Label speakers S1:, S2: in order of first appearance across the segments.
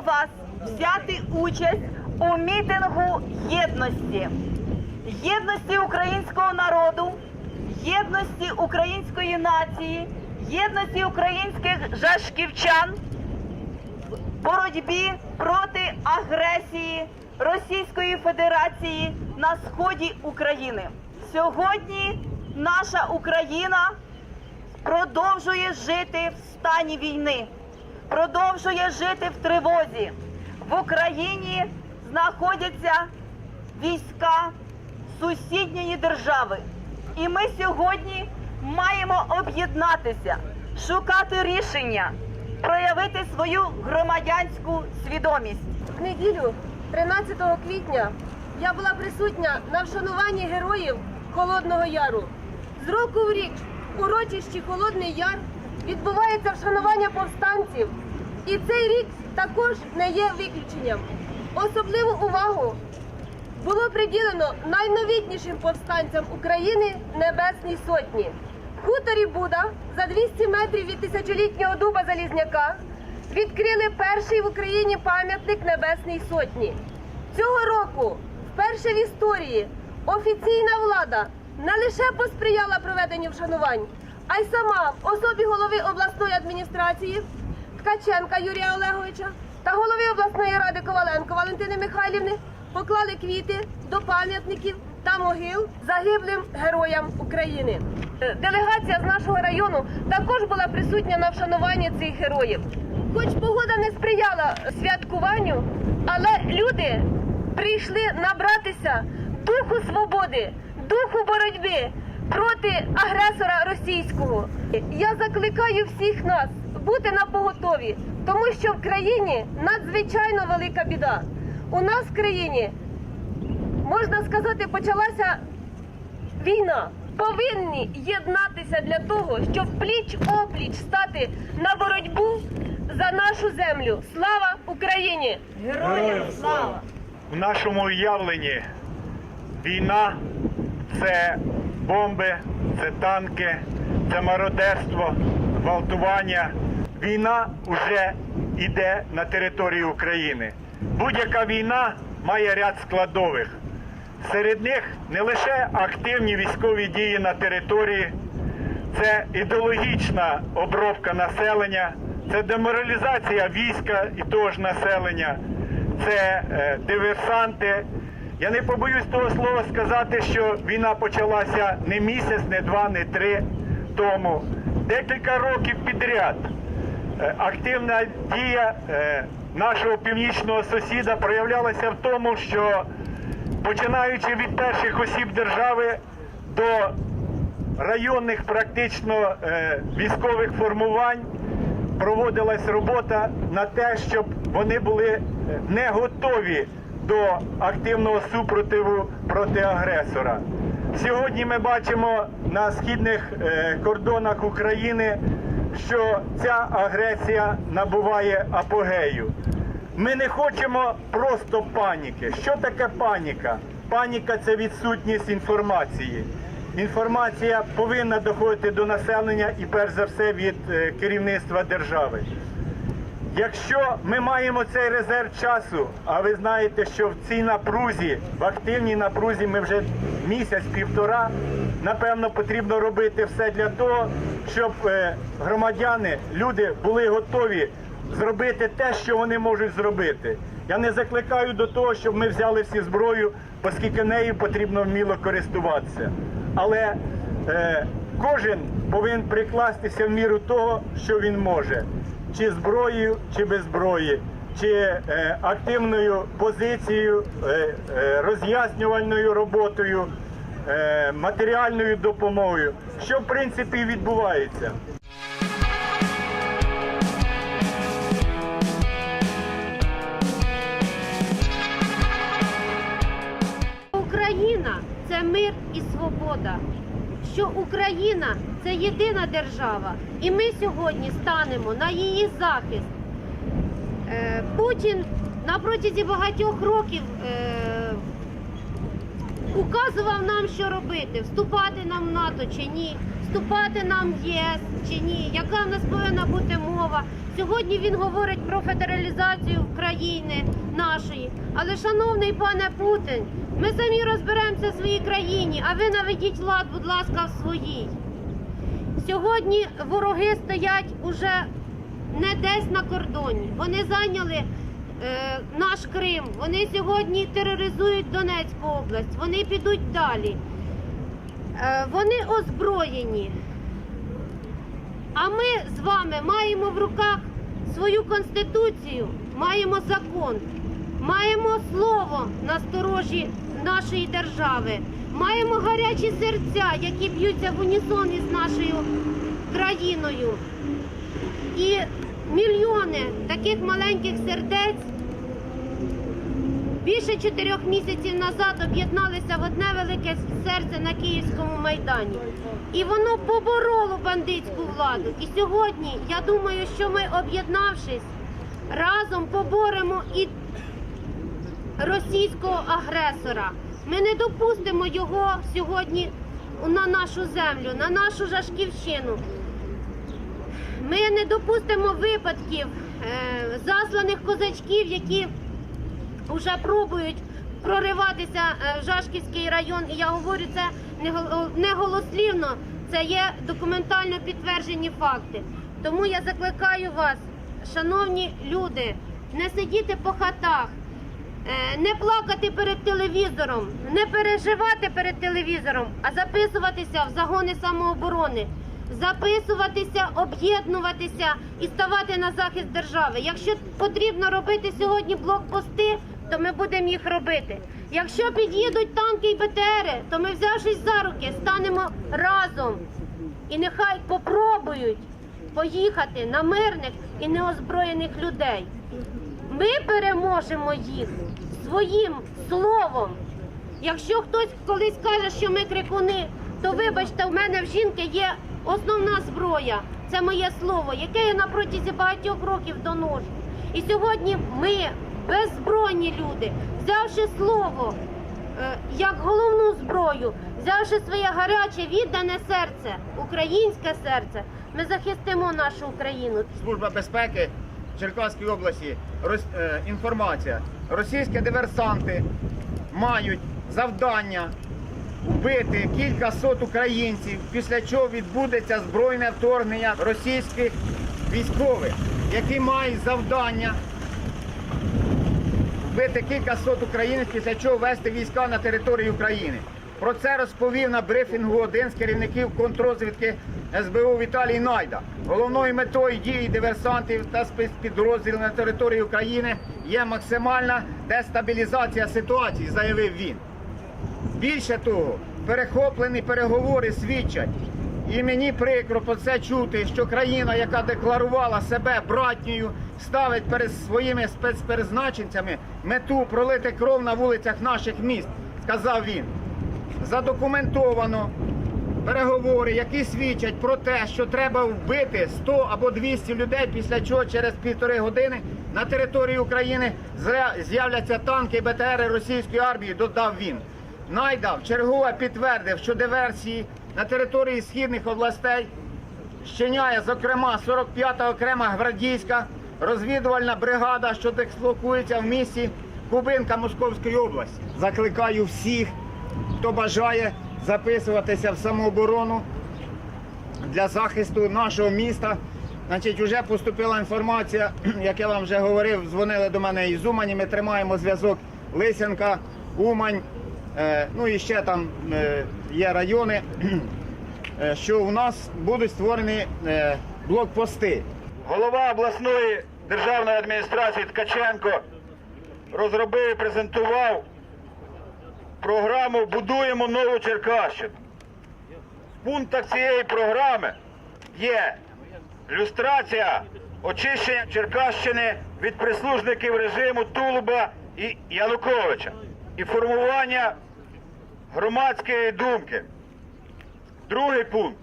S1: вас взяти участь у мітингу єдності, єдності українського народу, єдності української нації, єдності українських жашківчан в боротьбі проти агресії Російської Федерації на сході України. Сьогодні наша Україна продовжує жити в стані війни, продовжує жити в тривозі. В Україні знаходяться війська сусідньої держави. І ми сьогодні маємо об'єднатися, шукати рішення, проявити свою громадянську свідомість.
S2: В неділю, 13 квітня, я була присутня на вшануванні героїв Холодного Яру. З року в рік урочищі Холодний Яр відбувається вшанування повстанців, і цей рік також не є виключенням. Особливу увагу було приділено найновітнішим повстанцям України Небесній Сотні. В хуторі Буда за 200 метрів від тисячолітнього дуба Залізняка відкрили перший в Україні пам'ятник Небесній Сотні. Цього року, вперше в історії, офіційна влада не лише посприяла проведенню вшанувань, а й сама в особі голови обласної адміністрації Ткаченка Юрія Олеговича та голови обласної ради Коваленко Валентини Михайлівни поклали квіти до пам'ятників та могил загиблим героям України. Делегація з нашого району також була присутня на вшануванні цих героїв. Хоч погода не сприяла святкуванню, але люди прийшли набратися духу свободи, духу боротьби проти агресора російського. Я закликаю всіх нас бути на поготові, тому що в країні надзвичайно велика біда. У нас в країні, можна сказати, почалася війна. Повинні єднатися для того, щоб пліч опліч стати на боротьбу за нашу землю. Слава Україні!
S1: Героям слава!
S3: В нашому уявленні війна це бомби, це танки, це мародерство, гвалтування. Війна вже йде на території України. Будь-яка війна має ряд складових. Серед них не лише активні військові дії на території, це ідеологічна обробка населення, це деморалізація війська і того ж населення, це е, диверсанти. Я не побоюсь того слова сказати, що війна почалася не місяць, не два, не три тому. Декілька років підряд е, активна дія е, нашого північного сусіда проявлялася в тому, що починаючи від перших осіб держави до районних практично е, військових формувань проводилась робота на те, щоб вони були не готові до активного супротиву проти агресора. Сьогодні ми бачимо на східних е, кордонах України, що ця агресія набуває апогею. Ми не хочемо просто паніки. Що таке паніка? Паніка це відсутність інформації. Інформація повинна доходити до населення і перш за все від е, керівництва держави. Якщо ми маємо цей резерв часу, а ви знаєте, що в цій напрузі, в активній напрузі ми вже місяць-півтора, напевно, потрібно робити все для того, щоб е, громадяни, люди були готові зробити те, що вони можуть зробити. Я не закликаю до того, щоб ми взяли всі зброю, оскільки нею потрібно вміло користуватися. Але е, кожен повинен прикластися в міру того, що він може, чи зброєю, чи без зброї, чи е, активною позицією, е, е, роз'яснювальною роботою, е, матеріальною допомогою, що в принципі відбувається.
S4: Україна це мир і свобода. Що Україна це єдина держава, і ми сьогодні станемо на її захист. Е, Путін на протязі багатьох років е, указував нам, що робити: вступати нам в НАТО чи ні, вступати нам в ЄС чи ні, яка в нас повинна бути мова. Сьогодні він говорить про федералізацію країни нашої. Але, шановний пане Путін, ми самі розберемося в своїй країні, а ви наведіть лад, будь ласка, в своїй. Сьогодні вороги стоять уже не десь на кордоні. Вони зайняли е, наш Крим. Вони сьогодні тероризують Донецьку область. Вони підуть далі. Е, вони озброєні. А ми з вами маємо в руках свою конституцію, маємо закон, маємо слово на сторожі нашої держави, маємо гарячі серця, які б'ються в унісон із нашою країною. І мільйони таких маленьких сердець більше чотирьох місяців назад об'єдналися в одне велике серце на Київському майдані. І воно побороло бандитську владу. І сьогодні я думаю, що ми, об'єднавшись, разом поборемо і російського агресора. Ми не допустимо його сьогодні на нашу землю, на нашу Жашківщину. Ми не допустимо випадків е, засланих козачків, які вже пробують прориватися е, в Жашківський район. І я говорю це не гол- голослівно, це є документально підтверджені факти. Тому я закликаю вас, шановні люди, не сидіти по хатах. Е, Не плакати перед телевізором, не переживати перед телевізором, а записуватися в загони самооборони, записуватися, об'єднуватися і ставати на захист держави. Якщо потрібно робити сьогодні блокпости, то ми будемо їх робити. Якщо під'їдуть танки і БТРи, то ми, взявшись за руки, станемо разом і нехай попробують поїхати на мирних і неозброєних людей. Ми переможемо їх своїм словом. Якщо хтось колись каже, що ми крикуни, то вибачте, в мене в жінки є основна зброя. Це моє слово, яке я на протязі багатьох років доношу. І сьогодні ми, беззбройні люди, взявши слово е, як головну зброю, взявши своє гаряче віддане серце, українське серце, ми захистимо нашу Україну.
S5: Служба безпеки Черкаської області роз- е, інформація. Російські диверсанти мають завдання вбити кілька сот українців, після чого відбудеться збройне вторгнення російських військових, які мають завдання вбити кілька сот українців, після чого вести війська на територію України. Про це розповів на брифінгу один з керівників контррозвідки СБУ Віталій Найда. Головною метою дії диверсантів та спецпідрозділів на території України є максимальна дестабілізація ситуації, заявив він. Більше того, перехоплені переговори свідчать, і мені прикро про це чути, що країна, яка декларувала себе братньою, ставить перед своїми спецперезначенцями мету пролити кров на вулицях наших міст, сказав він. Задокументовано переговори, які свідчать про те, що треба вбити 100 або 200 людей, після чого через півтори години на території України з'являться танки БТРи російської армії, додав він. Найдав чергове підтвердив, що диверсії на території східних областей щиняє, зокрема, 45-та окрема гвардійська розвідувальна бригада, що дислокується в місті Кубинка Московської області. Закликаю всіх, хто бажає записуватися в самооборону для захисту нашого міста. Значить, вже поступила інформація, як я вам вже говорив, дзвонили до мене із Умані. Ми тримаємо зв'язок Лисянка, Умань, ну і ще там е, є райони, е, що у нас будуть створені е, блокпости.
S3: Голова обласної державної адміністрації Ткаченко розробив і презентував програму Будуємо нову Черкащину. В пунктах цієї програми є люстрація очищення Черкащини від прислужників режиму Тулуба і Януковича і формування громадської думки. Другий пункт.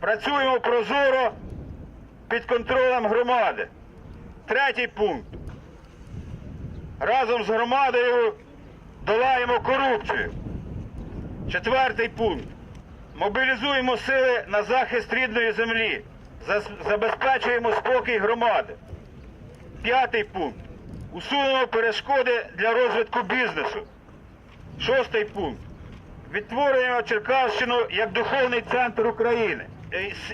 S3: Працюємо прозоро під контролем громади. Третій пункт. Разом з громадою долаємо корупцію. Четвертий пункт. Мобілізуємо сили на захист рідної землі. Забезпечуємо спокій громади. П'ятий пункт. Усунемо перешкоди для розвитку бізнесу. Шостий пункт. Відтворюємо Черкащину як духовний центр України.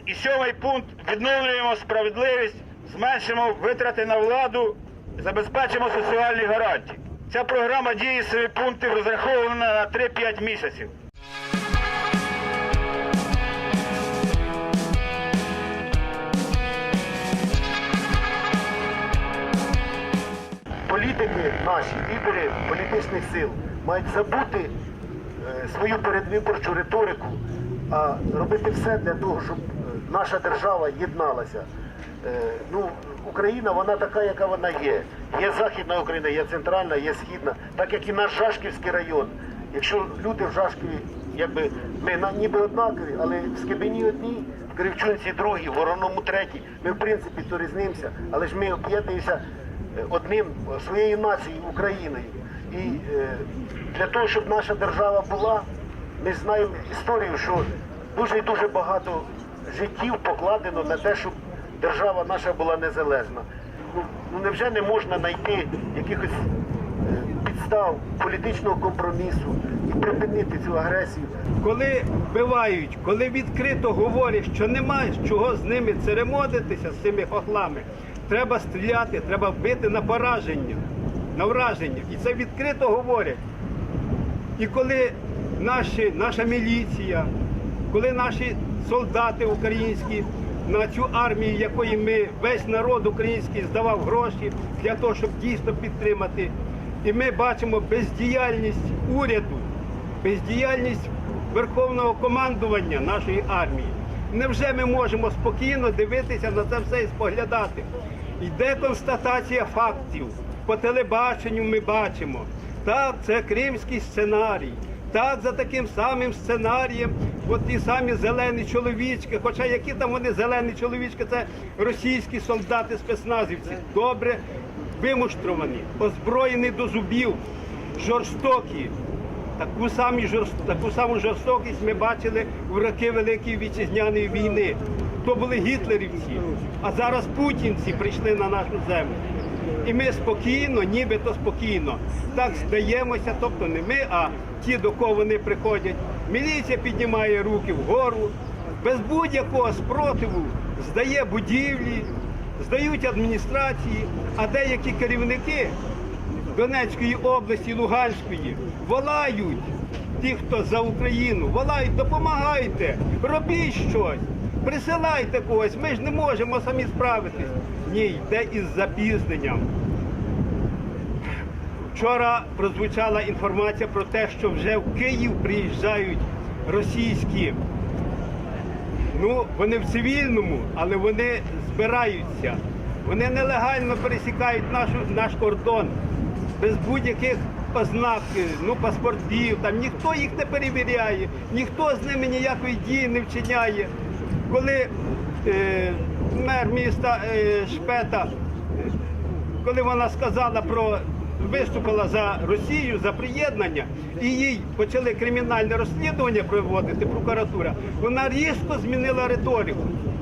S3: І сьомий пункт. Відновлюємо справедливість, зменшимо витрати на владу, забезпечимо соціальні гарантії. Ця програма дії семи пунктів розрахована на 3-5 місяців.
S6: політики наші, лідери політичних сил мають забути свою передвиборчу риторику, а робити все для того, щоб е, наша держава єдналася. Е, Ну, Україна, вона така, яка вона є. Є Західна Україна, є центральна, є східна, так як і наш Жашківський район. Якщо люди в Жашкові, якби ми ніби однакові, але в Скибині одні, в Кривчунці другі, в Вороному треті. Ми в принципі то різнимося, але ж ми об'єднуємося е, одним е, своєю нацією Україною. І е, для того, щоб наша держава була, ми знаємо історію, що дуже і дуже багато життів покладено на те, щоб держава наша була незалежна. Ну, ну невже не можна знайти якихось е, підстав політичного компромісу і припинити цю агресію?
S7: коли вбивають, коли відкрито говорять, що немає чого з ними церемонитися, з цими хохлами, треба стріляти, треба вбити на пораження, на враження. І це відкрито говорять. І коли наші, наша міліція, коли наші солдати українські на цю армію, якої ми весь народ український здавав гроші для того, щоб дійсно підтримати, і ми бачимо бездіяльність уряду, бездіяльність верховного командування нашої армії. Невже ми можемо спокійно дивитися на це все і споглядати? Йде констатація фактів. По телебаченню ми бачимо. Так, це кримський сценарій. Так, за таким самим сценарієм, от ті самі зелені чоловічки, хоча які там вони зелені чоловічки, це російські солдати спецназівці, добре вимуштровані, озброєні до зубів, жорстокі. Таку, самі таку саму жорстокість ми бачили в роки Великої Вітчизняної війни. То були гітлерівці, а зараз путінці прийшли на нашу землю. І ми спокійно, нібито спокійно, так здаємося, тобто не ми, а ті, до кого вони приходять. Міліція піднімає руки вгору, без будь-якого спротиву здає будівлі, здають адміністрації, а деякі керівники Донецької області, Луганської волають. Ті, хто за Україну, волають, допомагайте, робіть щось, присилайте когось, ми ж не можемо самі справитись. Ні, йде із запізненням. Вчора прозвучала інформація про те, що вже в Київ приїжджають російські. Ну, вони в цивільному, але вони збираються. Вони нелегально пересікають нашу, наш кордон без будь-яких ознак, ну, паспортів, там ніхто їх не перевіряє, ніхто з ними ніякої дії не вчиняє. Коли е, мер міста е, Шпета, коли вона сказала про виступила за Росію за приєднання, і їй почали кримінальне розслідування проводити прокуратура, вона різко змінила риторику.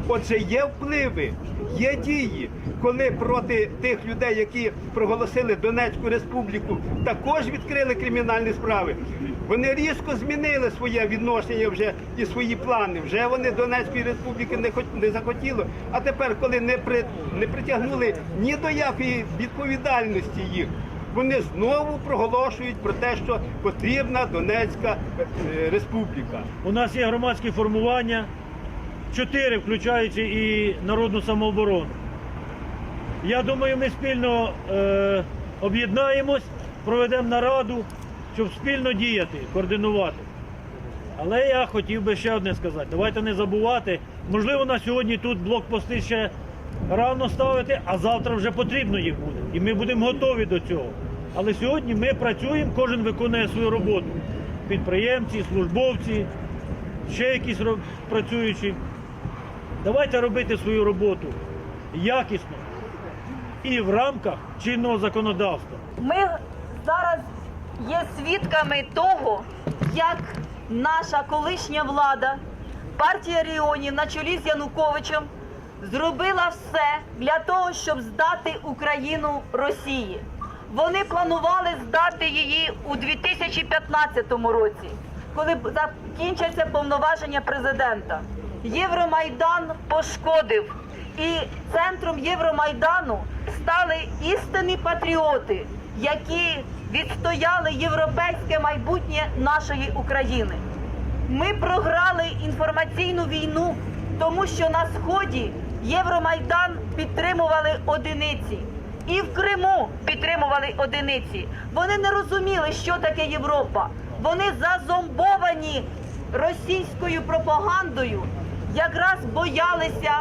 S7: Отже, є впливи, є дії, коли проти тих людей, які проголосили Донецьку республіку, також відкрили кримінальні справи. Вони різко змінили своє відношення вже і свої плани. Вже вони Донецької республіки не хот- не захотіли. А тепер, коли не при не притягнули ні до якої відповідальності їх, вони знову проголошують про те, що потрібна Донецька е, республіка.
S8: У нас є громадські формування, чотири, включаючи і народну самооборону. Я думаю, ми спільно е, об'єднаємось, проведемо нараду, щоб спільно діяти, координувати. Але я хотів би ще одне сказати. Давайте не забувати. Можливо, на сьогодні тут блокпости ще рано ставити, а завтра вже потрібно їх буде. І ми будемо готові до цього. Але сьогодні ми працюємо, кожен виконує свою роботу. Підприємці, службовці, ще якісь працюючі. Давайте робити свою роботу якісно і в рамках чинного законодавства.
S1: Ми зараз є свідками того, як наша колишня влада, партія регіонів на чолі з Януковичем зробила все для того, щоб здати Україну Росії. Вони планували здати її у 2015 році, коли закінчаться повноваження президента. Євромайдан пошкодив, і центром Євромайдану стали істинні патріоти, які відстояли європейське майбутнє нашої України. Ми програли інформаційну війну, тому що на сході Євромайдан підтримували одиниці. І в Криму підтримували одиниці. Вони не розуміли, що таке Європа. Вони зазомбовані російською пропагандою, якраз боялися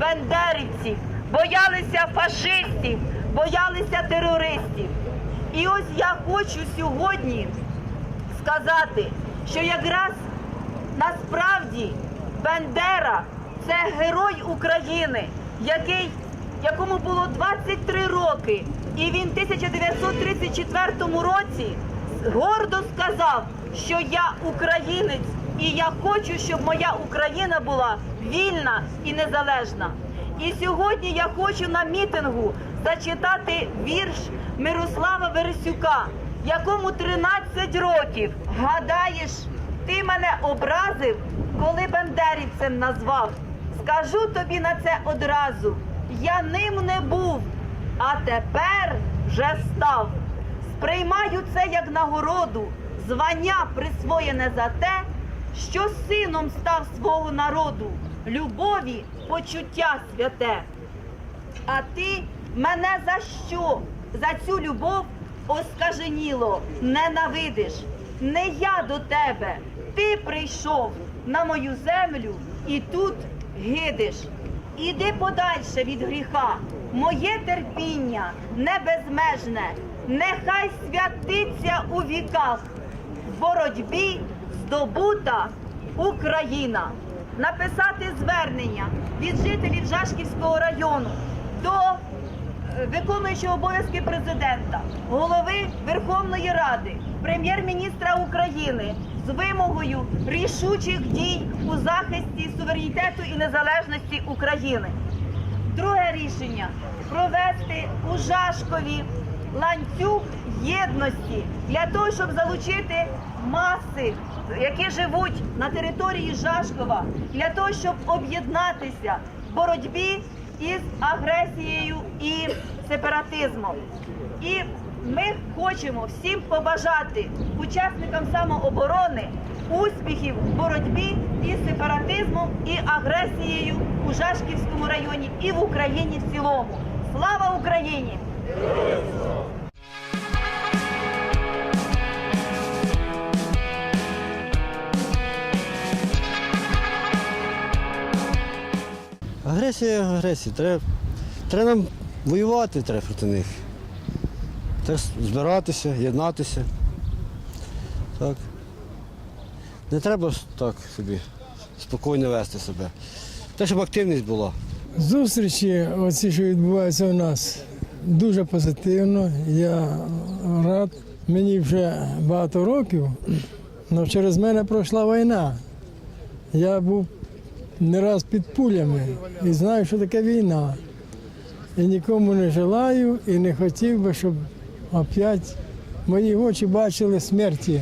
S1: бендерівців, боялися фашистів, боялися терористів. І ось я хочу сьогодні сказати, що якраз насправді Бендера це герой України, який, якому було 23 роки, і він в 1934 році гордо сказав, що я українець, і я хочу, щоб моя Україна була вільна і незалежна. І сьогодні я хочу на мітингу зачитати вірш Мирослава Вересюка, якому 13 років. Гадаєш, ти мене образив, коли бандерівцем назвав. Скажу тобі на це одразу. Я ним не був, а тепер вже став. Сприймаю це як нагороду, звання присвоєне за те, що сином став свого народу, любові, почуття святе. А ти мене за що? За цю любов оскаженіло ненавидиш. Не я до тебе, ти прийшов на мою землю і тут гидиш. Іди подальше від гріха, моє терпіння не безмежне, нехай святиться у віках. В боротьбі здобута Україна. Написати звернення від жителів Жашківського району до е, виконуючого обов'язки президента, голови Верховної Ради, прем'єр-міністра України з вимогою рішучих дій у захисті суверенітету і незалежності України. Друге рішення провести у Жашкові ланцюг єдності для того, щоб залучити маси, які живуть на території Жашкова, для того, щоб об'єднатися в боротьбі із агресією і сепаратизмом. І ми хочемо всім побажати учасникам самооборони успіхів в боротьбі із сепаратизмом і агресією у Жашківському районі і в Україні в цілому. Слава Україні!
S9: Агресія, агресія. Треба, треба нам воювати треба проти них. Треба збиратися, єднатися. Так. Не треба так собі спокійно вести себе. Те, щоб активність була.
S10: Зустрічі, оці, що відбуваються у нас, дуже позитивно. Я рад. Мені вже багато років, але через мене пройшла війна. Я був не раз під пулями і знаю, що таке війна. І нікому не желаю і не хотів би, щоб опять мої очі бачили смерті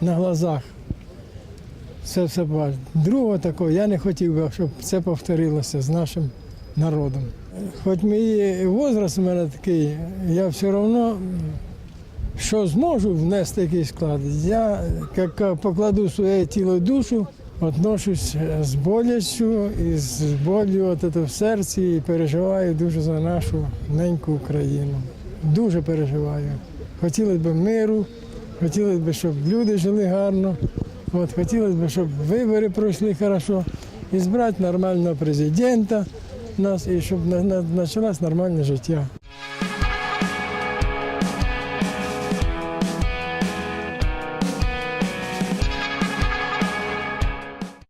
S10: на глазах. Це все бачу. Другого такого я не хотів би, щоб це повторилося з нашим народом. Хоч мій возраст у мене такий, я все одно, що зможу внести якийсь вклад, я як покладу своє тіло і душу, отношусь з боляччю і з болью от це в серці і переживаю дуже за нашу неньку Україну. Дуже переживаю. Хотілося б миру, хотілося б, щоб люди жили гарно. От, хотілося б, щоб вибори пройшли хорошо, і збрати нормального президента нас, і щоб почалось нормальне життя.